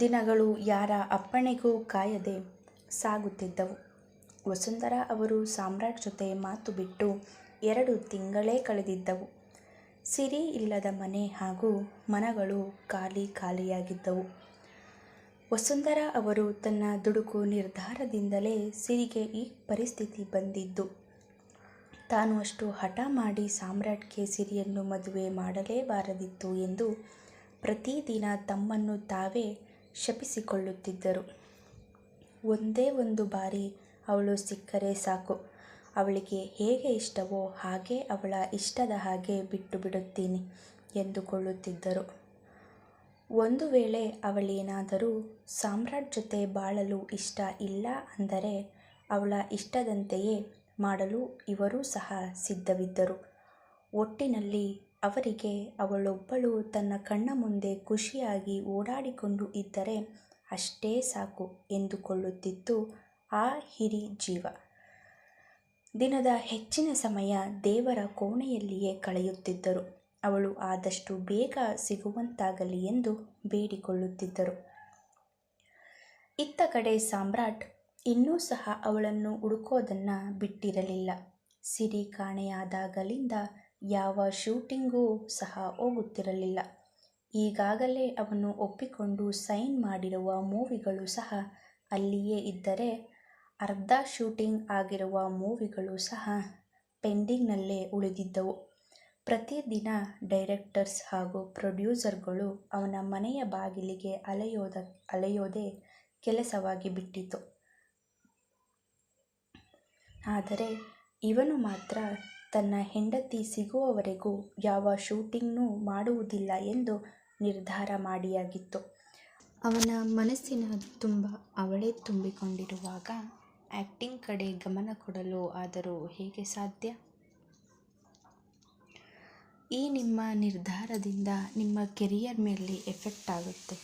ದಿನಗಳು ಯಾರ ಅಪ್ಪಣೆಗೂ ಕಾಯದೆ ಸಾಗುತ್ತಿದ್ದವು. ವಸುಂಧರಾ ಅವರು ಸಾಮ್ರಾಟ್ ಜೊತೆ ಮಾತು ಬಿಟ್ಟು ಎರಡು ತಿಂಗಳೇ ಕಳೆದಿದ್ದವು. ಸಿರಿ ಇಲ್ಲದ ಮನೆ ಹಾಗೂ ಮನಗಳು ಖಾಲಿ ಖಾಲಿಯಾಗಿದ್ದವು. ವಸುಂಧರಾ ಅವರು ತನ್ನ ದುಡುಕು ನಿರ್ಧಾರದಿಂದಲೇ ಸಿರಿಗೆ ಈ ಪರಿಸ್ಥಿತಿ ಬಂದಿದ್ದು, ತಾನು ಅಷ್ಟು ಹಠ ಮಾಡಿ ಸಾಮ್ರಾಟ್ಗೆ ಸಿರಿಯನ್ನು ಮದುವೆ ಮಾಡಲೇಬಾರದಿತ್ತು ಎಂದು ಪ್ರತಿದಿನ ತಮ್ಮನ್ನು ತಾವೇ ಶಪಿಸಿಕೊಳ್ಳುತ್ತಿದ್ದರು. ಒಂದೇ ಒಂದು ಬಾರಿ ಅವಳು ಸಿಕ್ಕರೆ ಸಾಕು. ಅವಳಿಗೆ ಹೇಗೆ ಇಷ್ಟವೋ ಹಾಗೆ ಅವಳ ಇಷ್ಟದ ಹಾಗೆ ಬಿಟ್ಟು ಬಿಡುತ್ತೀನಿ ಎಂದುಕೊಳ್ಳುತ್ತಿದ್ದರು. ಒಂದು ವೇಳೆ ಅವಳೇನಾದರೂ ಸಾಮ್ರಾಟ್ ಜೊತೆ ಬಾಳಲು ಇಷ್ಟ ಇಲ್ಲ ಅಂದರೆ ಅವಳ ಇಷ್ಟದಂತೆಯೇ ಮಾಡಲು ಇವರೂ ಸಹ ಸಿದ್ಧವಿದ್ದರು. ಒಟ್ಟಿನಲ್ಲಿ ಅವರಿಗೆ ಅವಳೊಬ್ಬಳು ತನ್ನ ಕಣ್ಣ ಮುಂದೆ ಖುಷಿಯಾಗಿ ಓಡಾಡಿಕೊಂಡು ಇದ್ದರೆ ಅಷ್ಟೇ ಸಾಕು ಎಂದುಕೊಳ್ಳುತ್ತಿತ್ತು ಆ ಹಿರಿ ಜೀವ. ದಿನದ ಹೆಚ್ಚಿನ ಸಮಯ ದೇವರ ಕೋಣೆಯಲ್ಲಿಯೇ ಕಳೆಯುತ್ತಿದ್ದರು. ಅವಳು ಆದಷ್ಟು ಬೇಗ ಸಿಗುವಂತಾಗಲಿ ಎಂದು ಬೇಡಿಕೊಳ್ಳುತ್ತಿದ್ದರು. ಇತ್ತ ಕಡೆ ಸಾಮ್ರಾಟ್ ಇನ್ನೂ ಸಹ ಅವಳನ್ನು ಹುಡುಕೋದನ್ನು ಬಿಟ್ಟಿರಲಿಲ್ಲ. ಸಿರಿ ಕಾಣೆಯಾದಾಗಲಿಂದ ಯಾವ ಶೂಟಿಂಗೂ ಸಹ ಹೋಗುತ್ತಿರಲಿಲ್ಲ. ಈಗಾಗಲೇ ಅವನು ಒಪ್ಪಿಕೊಂಡು ಸೈನ್ ಮಾಡಿರುವ ಮೂವಿಗಳು ಸಹ ಅಲ್ಲಿಯೇ ಇದ್ದರೆ, ಅರ್ಧ ಶೂಟಿಂಗ್ ಆಗಿರುವ ಮೂವಿಗಳು ಸಹ ಪೆಂಡಿಂಗ್ನಲ್ಲೇ ಉಳಿದಿದ್ದವು. ಪ್ರತಿದಿನ ಡೈರೆಕ್ಟರ್ಸ್ ಹಾಗೂ ಪ್ರೊಡ್ಯೂಸರ್ಗಳು ಅವನ ಮನೆಯ ಬಾಗಿಲಿಗೆ ಅಲೆಯೋದ, ಅಲೆಯೋದೇ ಕೆಲಸವಾಗಿ ಬಿಟ್ಟಿತು ಆದರೆ, ಇವನು ಮಾತ್ರ ತನ್ನ ಹೆಂಡತಿ ಸಿಗುವವರೆಗೂ ಯಾವ ಶೂಟಿಂಗ್ನೂ ಮಾಡುವುದಿಲ್ಲ ಎಂದು ನಿರ್ಧಾರ ಮಾಡಿಯಾಗಿತ್ತು. ಅವನ ಮನಸ್ಸಿನ ತುಂಬ ಅವಳೇ ತುಂಬಿಕೊಂಡಿರುವಾಗ ಆ್ಯಕ್ಟಿಂಗ್ ಕಡೆ ಗಮನ ಕೊಡಲು ಆದರೂ ಹೇಗೆ ಸಾಧ್ಯ? ಈ ನಿಮ್ಮ ನಿರ್ಧಾರದಿಂದ ನಿಮ್ಮ ಕೆರಿಯರ್ ಮೇಲೆ ಎಫೆಕ್ಟ್ ಆಗುತ್ತೆ.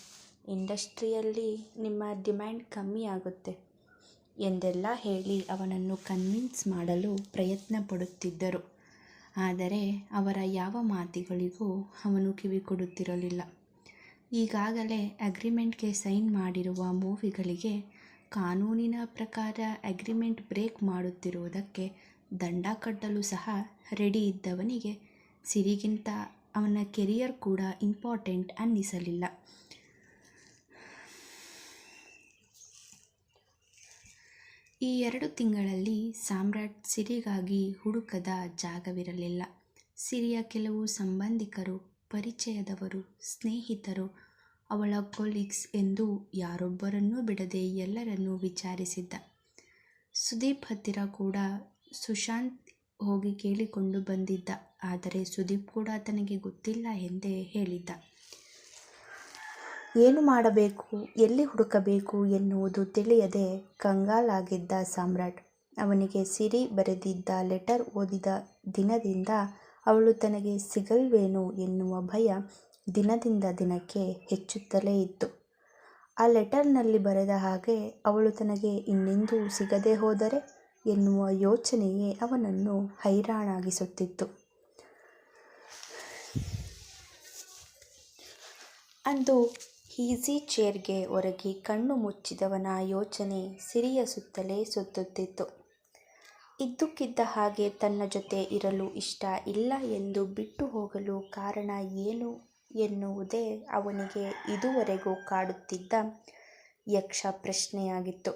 ಇಂಡಸ್ಟ್ರಿಯಲ್ಲಿ ನಿಮ್ಮ ಡಿಮ್ಯಾಂಡ್ ಕಮ್ಮಿ ಆಗುತ್ತೆ. ಎಂದೆಲ್ಲ ಹೇಳಿ ಅವನನ್ನು ಕನ್ವಿನ್ಸ್ ಮಾಡಲು ಪ್ರಯತ್ನ ಪಡುತ್ತಿದ್ದರು. ಆದರೆ ಅವರ ಯಾವ ಮಾತುಗಳಿಗೂ ಅವನು ಕಿವಿ ಕೊಡುತ್ತಿರಲಿಲ್ಲ. ಈಗಾಗಲೇ ಅಗ್ರಿಮೆಂಟ್ಗೆ ಸೈನ್ ಮಾಡಿರುವ ಮೂವಿಗಳಿಗೆ ಕಾನೂನಿನ ಪ್ರಕಾರ ಅಗ್ರಿಮೆಂಟ್ ಬ್ರೇಕ್ ಮಾಡುತ್ತಿರುವುದಕ್ಕೆ ದಂಡ ಕಟ್ಟಲು ಸಹ ರೆಡಿ ಇದ್ದವನಿಗೆ ಸಿರಿಗಿಂತ ಅವನ ಕೆರಿಯರ್ ಕೂಡ ಇಂಪಾರ್ಟೆಂಟ್ ಅನ್ನಿಸಲಿಲ್ಲ. ಈ ಎರಡು ತಿಂಗಳಲ್ಲಿ ಸಾಮ್ರಾಟ್ ಸಿರಿಗಾಗಿ ಹುಡುಕದ ಜಾಗವಿರಲಿಲ್ಲ. ಸಿರಿಯ ಕೆಲವು ಸಂಬಂಧಿಕರು, ಪರಿಚಯದವರು, ಸ್ನೇಹಿತರು, ಅವಳ ಕೊಲೀಗ್ಸ್ ಎಂದು ಯಾರೊಬ್ಬರನ್ನೂ ಬಿಡದೆ ಎಲ್ಲರನ್ನೂ ವಿಚಾರಿಸಿದ್ದ. ಸುದೀಪ್ ಹತ್ತಿರ ಕೂಡ ಸುಶಾಂತ್ ಹೋಗಿ ಕೇಳಿಕೊಂಡು ಬಂದಿದ್ದ. ಆದರೆ ಸುದೀಪ್ ಕೂಡ ತನಗೆ ಗೊತ್ತಿಲ್ಲ ಎಂದೇ ಹೇಳಿದ್ದ. ಏನು ಮಾಡಬೇಕು, ಎಲ್ಲಿ ಹುಡುಕಬೇಕು ಎನ್ನುವುದು ತಿಳಿಯದೆ ಕಂಗಾಲಾಗಿದ್ದ ಸಾಮ್ರಾಟ್. ಅವನಿಗೆ ಸಿರಿ ಬರೆದಿದ್ದ ಲೆಟರ್ ಓದಿದ ದಿನದಿಂದ ಅವಳು ತನಗೆ ಸಿಗಲ್ವೇನೋ ಎನ್ನುವ ಭಯ ದಿನದಿಂದ ದಿನಕ್ಕೆ ಹೆಚ್ಚುತ್ತಲೇ ಇತ್ತು. ಆ ಲೆಟರ್ನಲ್ಲಿ ಬರೆದ ಹಾಗೆ ಅವಳು ತನಗೆ ಇನ್ನೆಂದೂ ಸಿಗದೆ ಹೋದರೆ ಎನ್ನುವ ಯೋಚನೆಯೇ ಅವನನ್ನು ಹೈರಾಣಾಗಿಸುತ್ತಿತ್ತು. ಅಂದು ಈಸಿ ಚೇರ್ಗೆ ಒರಗಿ ಕಣ್ಣು ಮುಚ್ಚಿದವನ ಯೋಚನೆ ಸಿರಿಯ ಸುತ್ತಲೇ ಸುತ್ತುತ್ತಿತ್ತು. ಇದ್ದಕ್ಕಿದ್ದ ಹಾಗೆ ತನ್ನ ಜೊತೆ ಇರಲು ಇಷ್ಟ ಇಲ್ಲ ಎಂದು ಬಿಟ್ಟು ಹೋಗಲು ಕಾರಣ ಏನು ಎನ್ನುವುದೇ ಅವನಿಗೆ ಇದುವರೆಗೂ ಕಾಡುತ್ತಿದ್ದ ಯಕ್ಷ ಪ್ರಶ್ನೆಯಾಗಿತ್ತು.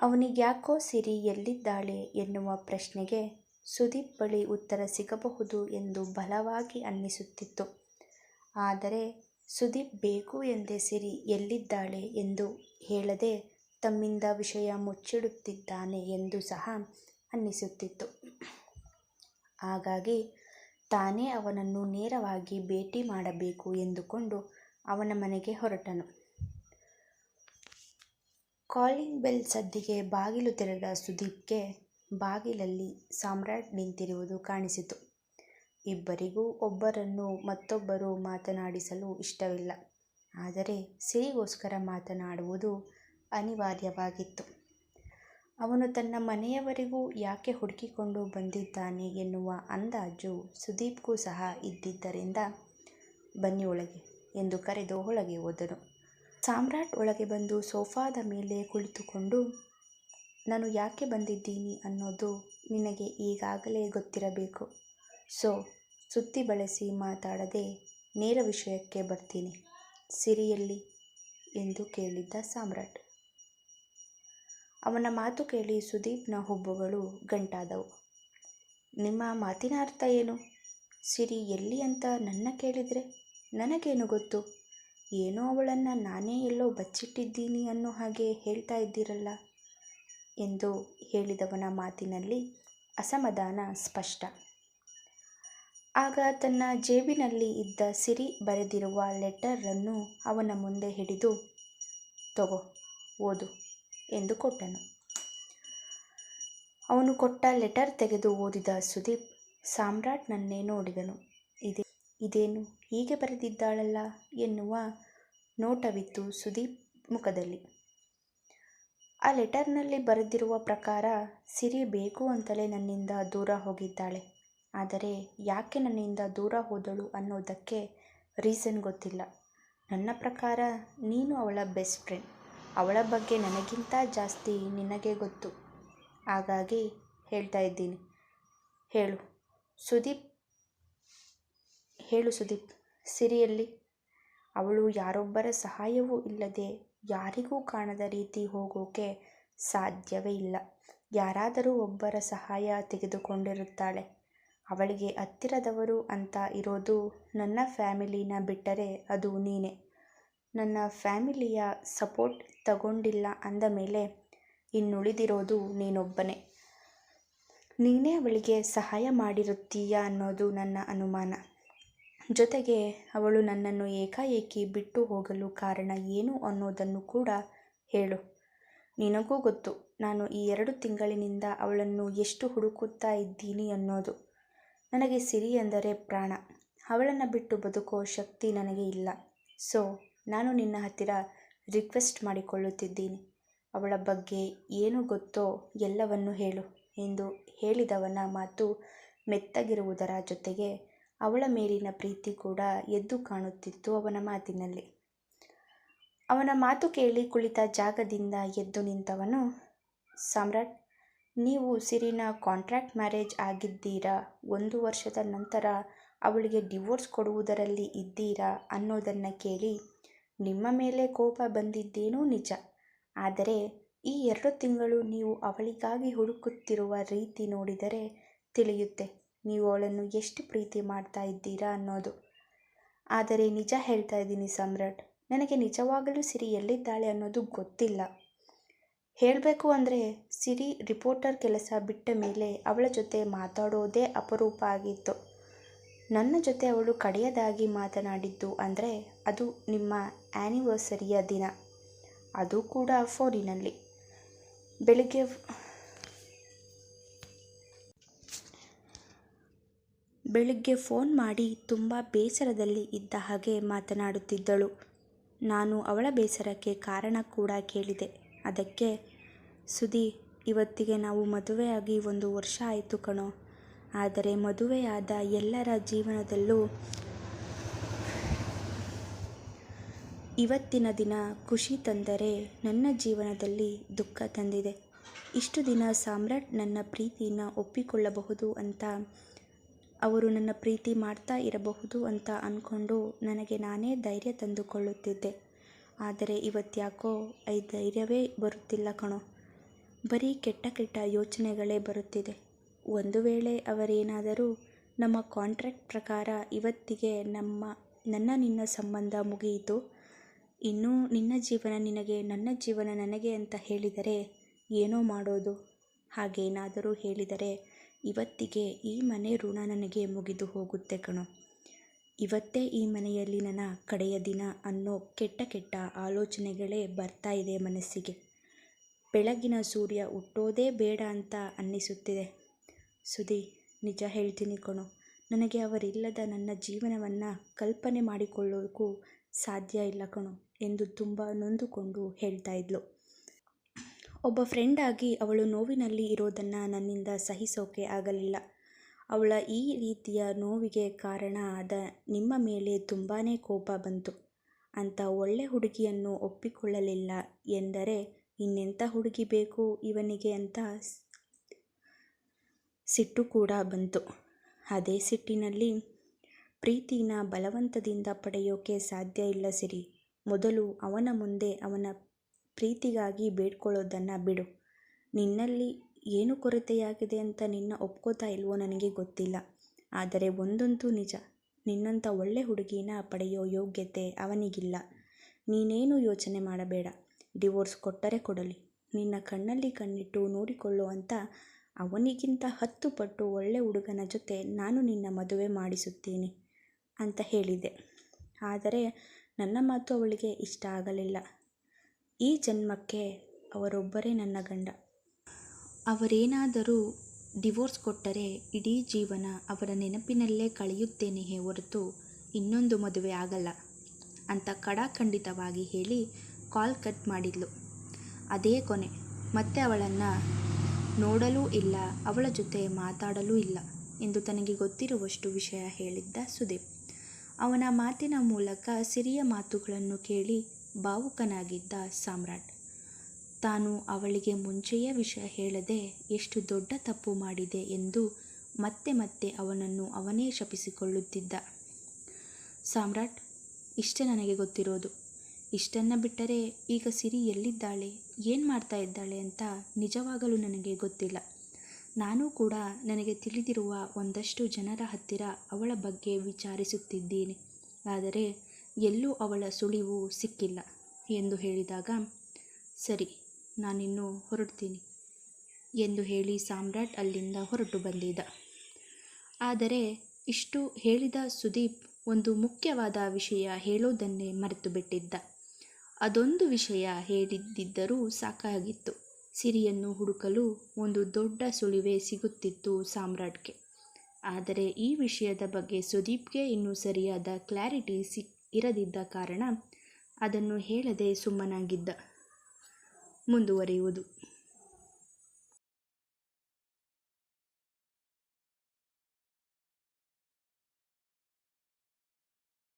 ಅವನಿಗ್ಯಾಕೋ ಸಿರಿ ಎಲ್ಲಿದ್ದಾಳೆ ಎನ್ನುವ ಪ್ರಶ್ನೆಗೆ ಸುದೀಪ್ ಬಳಿ ಉತ್ತರ ಸಿಗಬಹುದು ಎಂದು ಬಲವಾಗಿ ಅನ್ನಿಸುತ್ತಿತ್ತು. ಆದರೆ ಸುದೀಪ್ ಬೇಕು ಎಂದೇ ಸಿರಿ ಎಲ್ಲಿದ್ದಾಳೆ ಎಂದು ಹೇಳದೆ ತಮ್ಮಿಂದ ವಿಷಯ ಮುಚ್ಚಿಡುತ್ತಿದ್ದಾನೆ ಎಂದು ಸಹ ಅನ್ನಿಸುತ್ತಿತ್ತು ಹಾಗಾಗಿ ತಾನೇ ಅವನನ್ನು ನೇರವಾಗಿ ಭೇಟಿ ಮಾಡಬೇಕು ಎಂದುಕೊಂಡು ಅವನ ಮನೆಗೆ ಹೊರಟನು. ಕಾಲಿಂಗ್ ಬೆಲ್ ಸದ್ದಿಗೆ ಬಾಗಿಲು ತೆರೆದ ಸುದೀಪ್ಗೆ ಬಾಗಿಲಲ್ಲಿ ಸಾಮ್ರಾಟ್ ನಿಂತಿರುವುದು ಕಾಣಿಸಿತು. ಇಬ್ಬರಿಗೂ ಒಬ್ಬರನ್ನು ಮತ್ತೊಬ್ಬರು ಮಾತನಾಡಿಸಲು ಇಷ್ಟವಿಲ್ಲ. ಆದರೆ ಸಿರಿಗೋಸ್ಕರ ಮಾತನಾಡುವುದು ಅನಿವಾರ್ಯವಾಗಿತ್ತು. ಅವನು ತನ್ನ ಮನೆಯವರೆಗೂ ಯಾಕೆ ಹುಡುಕಿಕೊಂಡು ಬಂದಿದ್ದಾನೆ ಎನ್ನುವ ಅಂದಾಜು ಸುದೀಪ್ಗೂ ಸಹ ಇದ್ದಿದ್ದರಿಂದ "ಬನ್ನಿ ಒಳಗೆ" ಎಂದು ಕರೆದು ಒಳಗೆ ಹೋದನು. ಸಾಮ್ರಾಟ್ ಒಳಗೆ ಬಂದು ಸೋಫಾದ ಮೇಲೆ ಕುಳಿತುಕೊಂಡು, "ನಾನು ಯಾಕೆ ಬಂದಿದ್ದೀನಿ ಅನ್ನೋದು ನಿನಗೆ ಈಗಾಗಲೇ ಗೊತ್ತಿರಬೇಕು. ಸೋ, ಸುತ್ತಿ ಬಳಸಿ ಮಾತಾಡದೆ ನೇರ ವಿಷಯಕ್ಕೆ ಬರ್ತೀನಿ. ಸಿರಿಯಲ್ಲಿ " ಎಂದು ಕೇಳಿದ್ದ ಸಾಮ್ರಾಟ್. ಅವನ ಮಾತು ಕೇಳಿ ಸುದೀಪ್ನ ಹುಬ್ಬುಗಳು ಗಂಟಾದವು. "ನಿಮ್ಮ ಮಾತಿನ ಅರ್ಥ ಏನು? ಸಿರಿ ಎಲ್ಲಿ ಅಂತ ನನ್ನ ಕೇಳಿದರೆ ನನಗೇನು ಗೊತ್ತು? ಏನೋ ಅವಳನ್ನು ನಾನೇ ಎಲ್ಲೋ ಬಚ್ಚಿಟ್ಟಿದ್ದೀನಿ ಅನ್ನೋ ಹಾಗೆ ಹೇಳ್ತಾ ಇದ್ದೀರಲ್ಲ" ಎಂದು ಹೇಳಿದವನ ಮಾತಿನಲ್ಲಿ ಅಸಮಾಧಾನ ಸ್ಪಷ್ಟ. ಆಗ ತನ್ನ ಜೇಬಿನಲ್ಲಿ ಇದ್ದ ಸಿರಿ ಬರೆದಿರುವ ಲೆಟರನ್ನು ಅವನ ಮುಂದೆ ಹಿಡಿದು, "ತಗೋ, ಓದು" ಎಂದು ಕೊಟ್ಟನು. ಅವನು ಕೊಟ್ಟ ಲೆಟರ್ ತೆಗೆದು ಓದಿದ ಸುದೀಪ್ ಸಾಮ್ರಾಟ್ನನ್ನೇ ನೋಡಿದನು. "ಇದೇನು ಹೀಗೆ ಬರೆದಿದ್ದಾಳಲ್ಲ" ಎನ್ನುವ ನೋಟವಿತ್ತು ಸುದೀಪ್ ಮುಖದಲ್ಲಿ. ಆ ಲೆಟರ್ನಲ್ಲಿ ಬರೆದಿರುವ ಪ್ರಕಾರ, ಸಿರಿ ಬೇಕು ಅಂತಲೇ ನನ್ನಿಂದ ದೂರ ಹೋಗಿದ್ದಾಳೆ. ಆದರೆ ಯಾಕೆ ನನ್ನಿಂದ ದೂರ ಹೋದಳು ಅನ್ನೋದಕ್ಕೆ ರೀಸನ್ ಗೊತ್ತಿಲ್ಲ. ನನ್ನ ಪ್ರಕಾರ ನೀನು ಅವಳ ಬೆಸ್ಟ್ ಫ್ರೆಂಡ್. ಅವಳ ಬಗ್ಗೆ ನನಗಿಂತ ಜಾಸ್ತಿ ನಿನಗೆ ಗೊತ್ತು. ಹಾಗಾಗಿ ಹೇಳ್ತಾ ಇದ್ದೀನಿ. ಹೇಳು ಸುದೀಪ್ ಹೇಳು ಸುದೀಪ್, ಸಿರಿಯಲ್ಲಿ ಅವಳು ಯಾರೊಬ್ಬರ ಸಹಾಯವೂ ಇಲ್ಲದೆ ಯಾರಿಗೂ ಕಾಣದ ರೀತಿ ಹೋಗೋಕೆ ಸಾಧ್ಯವೇ ಇಲ್ಲ. ಯಾರಾದರೂ ಒಬ್ಬರ ಸಹಾಯ ತೆಗೆದುಕೊಂಡಿರುತ್ತಾಳೆ. ಅವಳಿಗೆ ಹತ್ತಿರದವರು ಅಂತ ಇರೋದು ನನ್ನ ಫ್ಯಾಮಿಲಿನ ಬಿಟ್ಟರೆ ಅದು ನೀನೇ. ನನ್ನ ಫ್ಯಾಮಿಲಿಯ ಸಪೋರ್ಟ್ ತಗೊಂಡಿಲ್ಲ ಅಂದ ಮೇಲೆ ಇನ್ನುಳಿದಿರೋದು ನೀನೊಬ್ಬನೇ. ನೀನೇ ಅವಳಿಗೆ ಸಹಾಯ ಮಾಡಿರುತ್ತೀಯ ಅನ್ನೋದು ನನ್ನ ಅನುಮಾನ. ಜೊತೆಗೆ ಅವಳು ನನ್ನನ್ನು ಏಕಾಏಕಿ ಬಿಟ್ಟು ಹೋಗಲು ಕಾರಣ ಏನು ಅನ್ನೋದನ್ನು ಕೂಡ ಹೇಳು. ನಿನಗೂ ಗೊತ್ತು, ನಾನು ಈ ಎರಡು ತಿಂಗಳಿನಿಂದ ಅವಳನ್ನು ಎಷ್ಟು ಹುಡುಕುತ್ತಾ ಇದ್ದೀನಿ ಅನ್ನೋದು. ನನಗೆ ಸಿರಿ ಎಂದರೆ ಪ್ರಾಣ. ಅವಳನ್ನು ಬಿಟ್ಟು ಬದುಕೋ ಶಕ್ತಿ ನನಗೆ ಇಲ್ಲ. ಸೊ ನಾನು ನಿನ್ನ ಹತ್ತಿರ ರಿಕ್ವೆಸ್ಟ್ ಮಾಡಿಕೊಳ್ಳುತ್ತಿದ್ದೀನಿ. ಅವಳ ಬಗ್ಗೆ ಏನು ಗೊತ್ತೋ ಎಲ್ಲವನ್ನೂ ಹೇಳು" ಎಂದು ಹೇಳಿದವನ ಮಾತು ಮೆತ್ತಗಿರುವುದರ ಜೊತೆಗೆ ಅವಳ ಮೇಲಿನ ಪ್ರೀತಿ ಕೂಡ ಎದ್ದು ಕಾಣುತ್ತಿತ್ತು ಅವನ ಮಾತಿನಲ್ಲಿ. ಅವನ ಮಾತು ಕೇಳಿ ಕುಳಿತ ಜಾಗದಿಂದ ಎದ್ದು ನಿಂತವನು "ಸಾಮ್ರಾಟ್, ನೀವು ಸಿರಿನ ಕಾಂಟ್ರಾಕ್ಟ್ ಮ್ಯಾರೇಜ್ ಆಗಿದ್ದೀರಾ ಒಂದು ವರ್ಷದ ನಂತರ ಅವಳಿಗೆ ಡಿವೋರ್ಸ್ ಕೊಡುವುದರಲ್ಲಿ ಇದ್ದೀರಾ ಅನ್ನೋದನ್ನು ಕೇಳಿ, ನಿಮ್ಮ ಮೇಲೆ ಕೋಪ ಬಂದಿದ್ದೇನೋ ನಿಜ. ಆದರೆ ಈ ಎರಡು ತಿಂಗಳು ನೀವು ಅವಳಿಗಾಗಿ ಹುಡುಕುತ್ತಿರುವ ರೀತಿ ನೋಡಿದರೆ ತಿಳಿಯುತ್ತೆ, ನೀವು ಅವಳನ್ನು ಎಷ್ಟು ಪ್ರೀತಿ ಮಾಡ್ತಾ ಇದ್ದೀರಾ ಅನ್ನೋದು. ಆದರೆ ನಿಜ ಹೇಳ್ತಾ ಇದ್ದೀನಿ ಸಮ್ರಾಟ್, ನನಗೆ ನಿಜವಾಗಲೂ ಸಿರಿ ಎಲ್ಲಿದ್ದಾಳೆ ಅನ್ನೋದು ಗೊತ್ತಿಲ್ಲ. ಹೇಳ್ಬೇಕು ಅಂದರೆ ಸಿರಿ ರಿಪೋರ್ಟರ್ ಕೆಲಸ ಬಿಟ್ಟ ಮೇಲೆ ಅವಳ ಜೊತೆ ಮಾತಾಡೋದೇ ಅಪರೂಪ ಆಗಿತ್ತು. ನನ್ನ ಜೊತೆ ಅವಳು ಕಡೆಯದಾಗಿ ಮಾತನಾಡಿದ್ದು ಅಂದರೆ ಅದು ನಿಮ್ಮ ಆ್ಯನಿವರ್ಸರಿಯ ದಿನ. ಅದು ಕೂಡ ಫೋನಿನಲ್ಲಿ. ಬೆಳಿಗ್ಗೆ ಫೋನ್ ಮಾಡಿ ತುಂಬ ಬೇಸರದಲ್ಲಿ ಇದ್ದ ಹಾಗೆ ಮಾತನಾಡುತ್ತಿದ್ದಳು. ನಾನು ಅವಳ ಬೇಸರಕ್ಕೆ ಕಾರಣ ಕೂಡ ಕೇಳಿದೆ. ಅದಕ್ಕೆ "ಸುಧೀ, ಇವತ್ತಿಗೆ ನಾವು ಮದುವೆಯಾಗಿ ಒಂದು ವರ್ಷ ಆಯಿತು ಕಣೋ. ಆದರೆ ಮದುವೆಯಾದ ಎಲ್ಲರ ಜೀವನದಲ್ಲೂ ಇವತ್ತಿನ ದಿನ ಖುಷಿ ತಂದರೆ ನನ್ನ ಜೀವನದಲ್ಲಿ ದುಃಖ ತಂದಿದೆ. ಇಷ್ಟು ದಿನ ಸಾಮ್ರಾಟ್ ನನ್ನ ಪ್ರೀತಿನ ಒಪ್ಪಿಕೊಳ್ಳಬಹುದು ಅಂತ, ಅವರು ನನ್ನ ಪ್ರೀತಿ ಮಾಡ್ತಾ ಇರಬಹುದು ಅಂತ ಅಂದ್ಕೊಂಡು ನನಗೆ ನಾನೇ ಧೈರ್ಯ ತಂದುಕೊಳ್ಳುತ್ತಿದ್ದೆ. ಆದರೆ ಇವತ್ತ್ಯಾಕೋ ಐ ಧೈರ್ಯವೇ ಬರುತ್ತಿಲ್ಲ ಕಣೋ. ಬರೀ ಕೆಟ್ಟ ಕೆಟ್ಟ ಯೋಚನೆಗಳೇ ಬರುತ್ತಿದೆ. ಒಂದು ವೇಳೆ ಅವರೇನಾದರೂ, ನಮ್ಮ ಕಾಂಟ್ರ್ಯಾಕ್ಟ್ ಪ್ರಕಾರ ಇವತ್ತಿಗೆ ನಮ್ಮ, ನನ್ನ ನಿನ್ನ ಸಂಬಂಧ ಮುಗಿಯಿತು. ಇನ್ನು ನಿನ್ನ ಜೀವನ ನಿನಗೆ, ನನ್ನ ಜೀವನ ನನಗೆ ಅಂತ ಹೇಳಿದರೆ ಏನೋ ಮಾಡೋದು. ಹಾಗೇನಾದರೂ ಹೇಳಿದರೆ ಇವತ್ತಿಗೆ ಈ ಮನೆ ಋಣ ನನಗೆ ಮುಗಿದು ಹೋಗುತ್ತೆ ಕಣೋ ಇವತ್ತೇ ಈ ಮನೆಯಲ್ಲಿ ನನ್ನ ಕಡೆಯ ದಿನ ಅನ್ನೋ ಕೆಟ್ಟ ಕೆಟ್ಟ ಆಲೋಚನೆಗಳೇ ಬರ್ತಾ ಇದೆ ಮನಸ್ಸಿಗೆ ಬೆಳಗಿನ ಸೂರ್ಯ ಹುಟ್ಟೋದೇ ಬೇಡ ಅಂತ ಅನ್ನಿಸುತ್ತಿದೆ. ಸುದಿ ನಿಜ ಹೇಳ್ತೀನಿ ಕಣೋ. ನನಗೆ ಅವರಿಲ್ಲದ ನನ್ನ ಜೀವನವನ್ನು ಕಲ್ಪನೆ ಮಾಡಿಕೊಳ್ಳೋಕ್ಕೂ ಸಾಧ್ಯ ಇಲ್ಲ ಕಣೋ ಎಂದು ತುಂಬ ನೊಂದುಕೊಂಡು ಹೇಳ್ತಾ ಇದ್ಲು. ಒಬ್ಬ ಫ್ರೆಂಡ್ ಆಗಿ ಅವಳು ನೋವಿನಲ್ಲಿ ಇರೋದನ್ನು ನನ್ನಿಂದ ಸಹಿಸೋಕೆ ಆಗಲಿಲ್ಲ. ಅವಳ ಈ ರೀತಿಯ ನೋವಿಗೆ ಕಾರಣ ಆದ ನಿಮ್ಮ ಮೇಲೆ ತುಂಬಾ ಕೋಪ ಬಂತು. ಅಂತ ಒಳ್ಳೆ ಹುಡುಗಿಯನ್ನು ಒಪ್ಪಿಕೊಳ್ಳಲಿಲ್ಲ ಎಂದರೆ ಇನ್ನೆಂಥ ಹುಡುಗಿ ಬೇಕು ಇವನಿಗೆ ಅಂತ ಸಿಟ್ಟು ಕೂಡ ಬಂತು. ಅದೇ ಸಿಟ್ಟಿನಲ್ಲಿ ಪ್ರೀತಿನ ಬಲವಂತದಿಂದ ಪಡೆಯೋಕೆ ಸಾಧ್ಯ ಇಲ್ಲ ಸಿರಿ. ಮೊದಲು ಅವನ ಮುಂದೆ ಅವನ ಪ್ರೀತಿಗಾಗಿ ಬೇಡ್ಕೊಳ್ಳೋದನ್ನು ಬಿಡು. ನಿನ್ನಲ್ಲಿ ಏನು ಕೊರತೆಯಾಗಿದೆ ಅಂತ ನಿನ್ನ ಒಪ್ಕೋತಾ ಇಲ್ವೋ ನನಗೆ ಗೊತ್ತಿಲ್ಲ. ಆದರೆ ಒಂದಂತೂ ನಿಜ, ನಿನ್ನಂಥ ಒಳ್ಳೆ ಹುಡುಗಿನ ಪಡೆಯೋ ಯೋಗ್ಯತೆ ಅವನಿಗಿಲ್ಲ. ನೀನೇನು ಯೋಚನೆ ಮಾಡಬೇಡ. ಡಿವೋರ್ಸ್ ಕೊಟ್ಟರೆ ಕೊಡಲಿ. ನಿನ್ನ ಕಣ್ಣಲ್ಲಿ ಕಣ್ಣಿಟ್ಟು ನೋಡಿಕೊಳ್ಳೋ ಅವನಿಗಿಂತ ಹತ್ತು ಪಟ್ಟು ಒಳ್ಳೆ ಹುಡುಗನ ಜೊತೆ ನಾನು ನಿನ್ನ ಮದುವೆ ಮಾಡಿಸುತ್ತೀನಿ ಅಂತ ಹೇಳಿದೆ ಆದರೆ ನನ್ನ ಮಾತು ಅವಳಿಗೆ ಇಷ್ಟ ಆಗಲಿಲ್ಲ. ಈ ಜನ್ಮಕ್ಕೆ ಅವರೊಬ್ಬರೇ ನನ್ನ ಗಂಡ. ಅವರೇನಾದರೂ ಡಿವೋರ್ಸ್ ಕೊಟ್ಟರೆ ಇಡೀ ಜೀವನ ಅವರ ನೆನಪಿನಲ್ಲೇ ಕಳೆಯುತ್ತೇನೆಯೇ ಹೊರತು ಇನ್ನೊಂದು ಮದುವೆ ಆಗಲ್ಲ ಅಂತ ಕಡಾಖಂಡಿತವಾಗಿ ಹೇಳಿ ಕಾಲ್ ಕಟ್ ಮಾಡಿದ್ಲು. ಅದೇ ಕೊನೆ. ಮತ್ತೆ ಅವಳನ್ನು ನೋಡಲೂ ಇಲ್ಲ, ಅವಳ ಜೊತೆ ಮಾತಾಡಲೂ ಇಲ್ಲ ಎಂದು ತನಗೆ ಗೊತ್ತಿರುವಷ್ಟು ವಿಷಯ ಹೇಳಿದ್ದ ಸುದೀಪ್. ಅವನ ಮಾತಿನ ಮೂಲಕ ಸಿರಿಯ ಮಾತುಗಳನ್ನು ಕೇಳಿ ಭಾವುಕನಾಗಿದ್ದ ಸಾಮ್ರಾಟ್. ತಾನು ಅವಳಿಗೆ ಮುಂಚೆಯೇ ವಿಷಯ ಹೇಳದೆ ಎಷ್ಟು ದೊಡ್ಡ ತಪ್ಪು ಮಾಡಿದೆ ಎಂದು ಮತ್ತೆ ಮತ್ತೆ ಅವನನ್ನು ಅವನೇ ಶಪಿಸಿಕೊಳ್ಳುತ್ತಿದ್ದ. ಸಾಮ್ರಾಟ್, ಇಷ್ಟೇ ನನಗೆ ಗೊತ್ತಿರೋದು. ಇಷ್ಟನ್ನು ಬಿಟ್ಟರೆ ಈಗ ಸಿರಿ ಎಲ್ಲಿದ್ದಾಳೆ? ಏನು ಮಾಡ್ತಾ ಇದ್ದಾಳೆ ಅಂತ ನಿಜವಾಗಲೂ ನನಗೆ ಗೊತ್ತಿಲ್ಲ. ನಾನು ಕೂಡ ನನಗೆ ತಿಳಿದಿರುವ ಒಂದಷ್ಟು ಜನರ ಹತ್ತಿರ ಅವಳ ಬಗ್ಗೆ ವಿಚಾರಿಸುತ್ತಿದ್ದೀನಿ. ಆದರೆ ಎಲ್ಲೂ ಅವಳ ಸುಳಿವು ಸಿಕ್ಕಿಲ್ಲ ಎಂದು ಹೇಳಿದಾಗ, ಸರಿ, ನಾನಿನ್ನು ಹೊರಡ್ತೀನಿ ಎಂದು ಹೇಳಿ ಸಾಮ್ರಾಟ್ ಅಲ್ಲಿಂದ ಹೊರಟು ಬಂದಿದ್ದ. ಆದರೆ ಇಷ್ಟು ಹೇಳಿದ ಸುದೀಪ್ ಒಂದು ಮುಖ್ಯವಾದ ವಿಷಯ ಹೇಳೋದನ್ನೇ ಮರೆತು ಬಿಟ್ಟಿದ್ದ ಅದೊಂದು ವಿಷಯ ಹೇಳಿದ್ದರೂ ಸಾಕಾಗಿತ್ತು. ಸಿರಿಯನ್ನು ಹುಡುಕಲು ಒಂದು ದೊಡ್ಡ ಸುಳಿವೆ ಸಿಗುತ್ತಿತ್ತು ಸಾಮ್ರಾಟ್ಗೆ. ಆದರೆ ಈ ವಿಷಯದ ಬಗ್ಗೆ ಸುದೀಪ್ಗೆ ಇನ್ನೂ ಸರಿಯಾದ ಕ್ಲಾರಿಟಿ ಸಿಕ್ ಇರದಿದ್ದ ಕಾರಣ ಅದನ್ನು ಹೇಳದೆ ಸುಮ್ಮನಾಗಿದ್ದ. ಮುಂದುವರಿಯುವುದು.